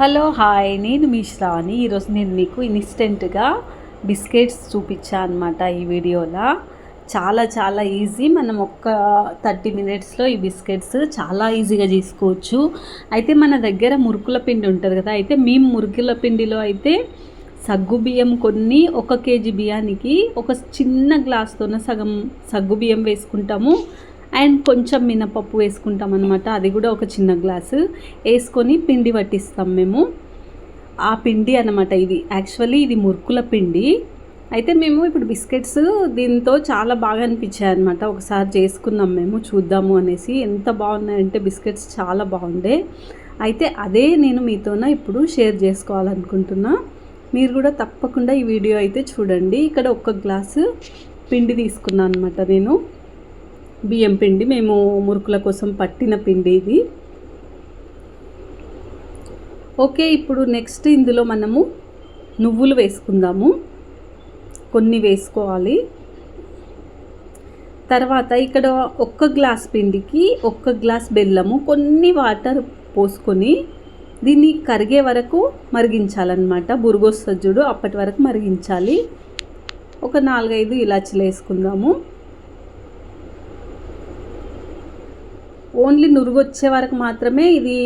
Hello hi. నేను మీ శ్రావణి. ఈరోజు నేను మీకు ఇన్స్టెంట్గా బిస్కెట్స్ చూపించాను అనమాట ఈ వీడియోలో. చాలా చాలా ఈజీ. మనం ఒక్క థర్టీ మినిట్స్లో ఈ బిస్కెట్స్ చాలా ఈజీగా చేసుకోవచ్చు అయితే మన దగ్గర మురుకుల పిండి ఉంటుంది కదా అయితే మేము మురుకుల పిండిలో అయితే సగ్గు బియ్యం కొన్ని ఒక కేజీ బియ్యానికి ఒక చిన్న గ్లాస్తోన సగం సగ్గు బియ్యం వేసుకుంటాము. అండ్ కొంచెం మినపప్పు వేసుకుంటాం అనమాట అది కూడా ఒక చిన్న గ్లాసు. వేసుకొని పిండి పట్టిస్తాం మేము. ఆ పిండి అనమాట ఇది. యాక్చువల్లీ ఇది మురుకుల పిండి. అయితే మేము ఇప్పుడు బిస్కెట్స్ దీంతో చాలా బాగా అనిపించాయి అనమాట ఒకసారి చేసుకున్నాం మేము చూద్దాము అనేసి. ఎంత బాగున్నాయంటే బిస్కెట్స్ చాలా బాగుండే. అయితే అదే నేను మీతోన ఇప్పుడు షేర్ చేసుకోవాలనుకుంటున్నా. మీరు కూడా తప్పకుండా ఈ వీడియో అయితే చూడండి. ఇక్కడ ఒక గ్లాసు పిండి తీసుకున్నాను అనమాట నేను. బియ్యం పిండి మేము మురుకుల కోసం పట్టిన పిండి ఇది. ఓకే ఇప్పుడు నెక్స్ట్ ఇందులో మనము నువ్వులు వేసుకుందాము. కొన్ని వేసుకోవాలి. తర్వాత ఇక్కడ ఒక్క గ్లాస్ పిండికి ఒక్క గ్లాస్ బెల్లము కొన్ని వాటర్ పోసుకొని దీన్ని కరిగే వరకు మరిగించాలన్నమాట. బురుగొస్తజుడు అప్పటి వరకు మరిగించాలి. ఒక నాలుగైదు ఇలాచీలు వేసుకుందాము. ఓన్లీ నురుగు వచ్చే వరకు మాత్రమే ఇది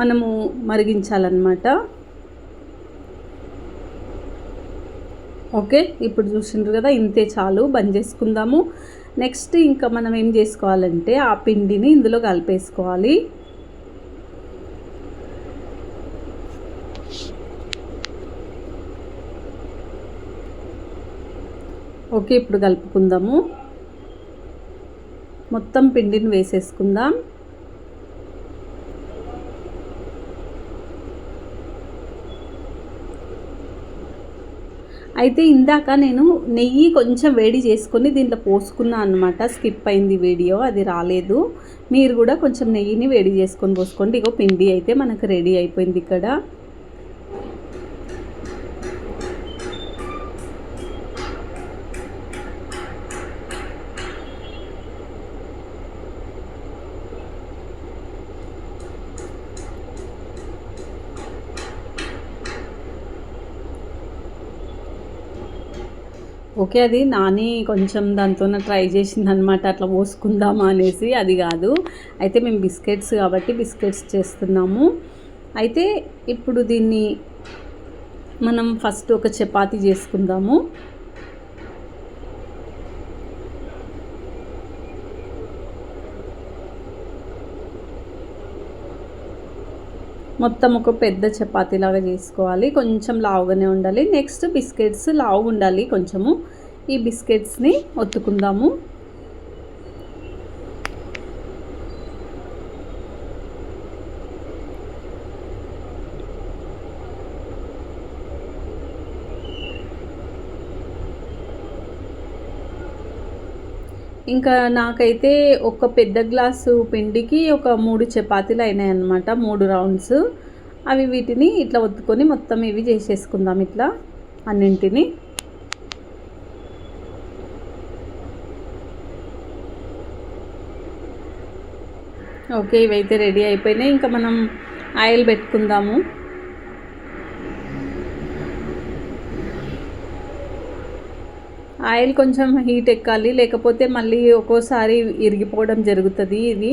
మనము మరిగించాలన్నమాట. ఓకే ఇప్పుడు చూసిండ్రు కదా ఇంతే చాలు బంద్ చేసుకుందాము. నెక్స్ట్ ఇంకా మనం ఏం చేసుకోవాలంటే ఆ పిండిని ఇందులో కలిపేసుకోవాలి. ఓకే ఇప్పుడు కలుపుకుందాము. మొత్తం పిండిని వేసేసుకుందాం. అయితే ఇందాక నేను నెయ్యి కొంచెం వేడి చేసుకొని దీంట్లో పోసుకున్నా అనమాట స్కిప్ అయింది వీడియో అది రాలేదు. మీరు కూడా కొంచెం నెయ్యిని వేడి చేసుకొని పోసుకోండి. ఇగో పిండి అయితే మనకు రెడీ అయిపోయింది ఇక్కడ. ఓకే అది నాని కొంచెం దాంతో ట్రై చేసింది అనమాట అట్లా పోసుకుందామా అనేసి. అది కాదు. అయితే మేము బిస్కెట్స్ కాబట్టి బిస్కెట్స్ చేస్తున్నాము. అయితే ఇప్పుడు దీన్ని మనం ఫస్ట్ ఒక చపాతి చేసుకుందాము. మొత్తం ఒక పెద్ద చపాతీలాగా చేసుకోవాలి. కొంచెం లావుగానే ఉండాలి. నెక్స్ట్ బిస్కెట్స్ లావుగా ఉండాలి కొంచెము. ఈ బిస్కెట్స్ని ఒత్తుకుందాము. ఇంకా నాకైతే ఒక పెద్ద గ్లాసు పిండికి ఒక మూడు చపాతీలు అయినాయి అనమాట మూడు రౌండ్స్. అవి వీటిని ఇట్లా ఒత్తుకొని మొత్తం ఇవి చేసేసుకుందాం ఇట్లా అన్నింటినీ. ఓకే ఇవైతే రెడీ అయిపోయినాయి. ఇంకా మనం ఆయిల్ పెట్టుకుందాము. ఆయిల్ కొంచెం హీట్ ఎక్కాలి లేకపోతే మళ్ళీ ఒక్కోసారి ఇరిగిపోవడం జరుగుతుంది ఇది.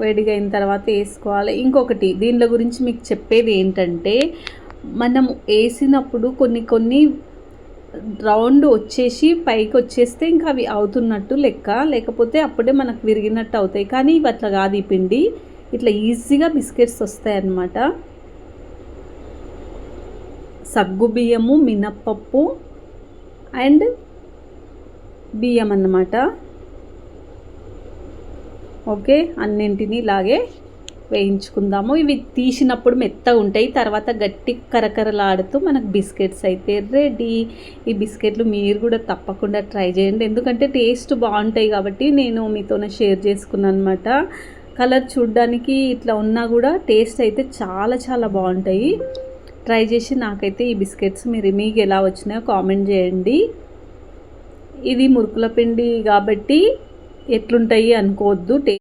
వేడిగా అయిన తర్వాత వేసుకోవాలి. ఇంకొకటి దీనిలో గురించి మీకు చెప్పేది ఏంటంటే మనం వేసినప్పుడు కొన్ని కొన్ని రౌండ్ వచ్చేసి పైకి వచ్చేస్తే ఇంకా అవి అవుతున్నట్టు లెక్క. లేకపోతే అప్పుడే మనకు విరిగినట్టు అవుతాయి. కానీ ఇవి అట్లా కాదు ఈ పిండి. ఇట్లా ఈజీగా బిస్కెట్స్ వస్తాయి అన్నమాట. సగ్గు బియ్యము మినప్పప్పు అండ్ బియ్యం అన్నమాట. ఓకే అన్నింటినీ ఇలాగే వేయించుకుందాము. ఇవి తీసినప్పుడు మెత్తగా ఉంటాయి తర్వాత గట్టి కరకరలాడుతూ మనకు బిస్కెట్స్ అయితే రెడీ. ఈ బిస్కెట్లు మీరు కూడా తప్పకుండా ట్రై చేయండి. ఎందుకంటే టేస్ట్ బాగుంటాయి కాబట్టి నేను మీతోనే షేర్ చేసుకున్నాను అనమాట కలర్ చూడడానికి ఇట్లా ఉన్నా కూడా టేస్ట్ అయితే చాలా చాలా బాగుంటాయి. ట్రై చేసి నాకైతే ఈ బిస్కెట్స్ మీరు మీకు ఎలా వచ్చినాయో కామెంట్ చేయండి. ఇది మురుకుల పిండి కాబట్టి ఎట్లుంటాయి అనుకోవద్దు. టే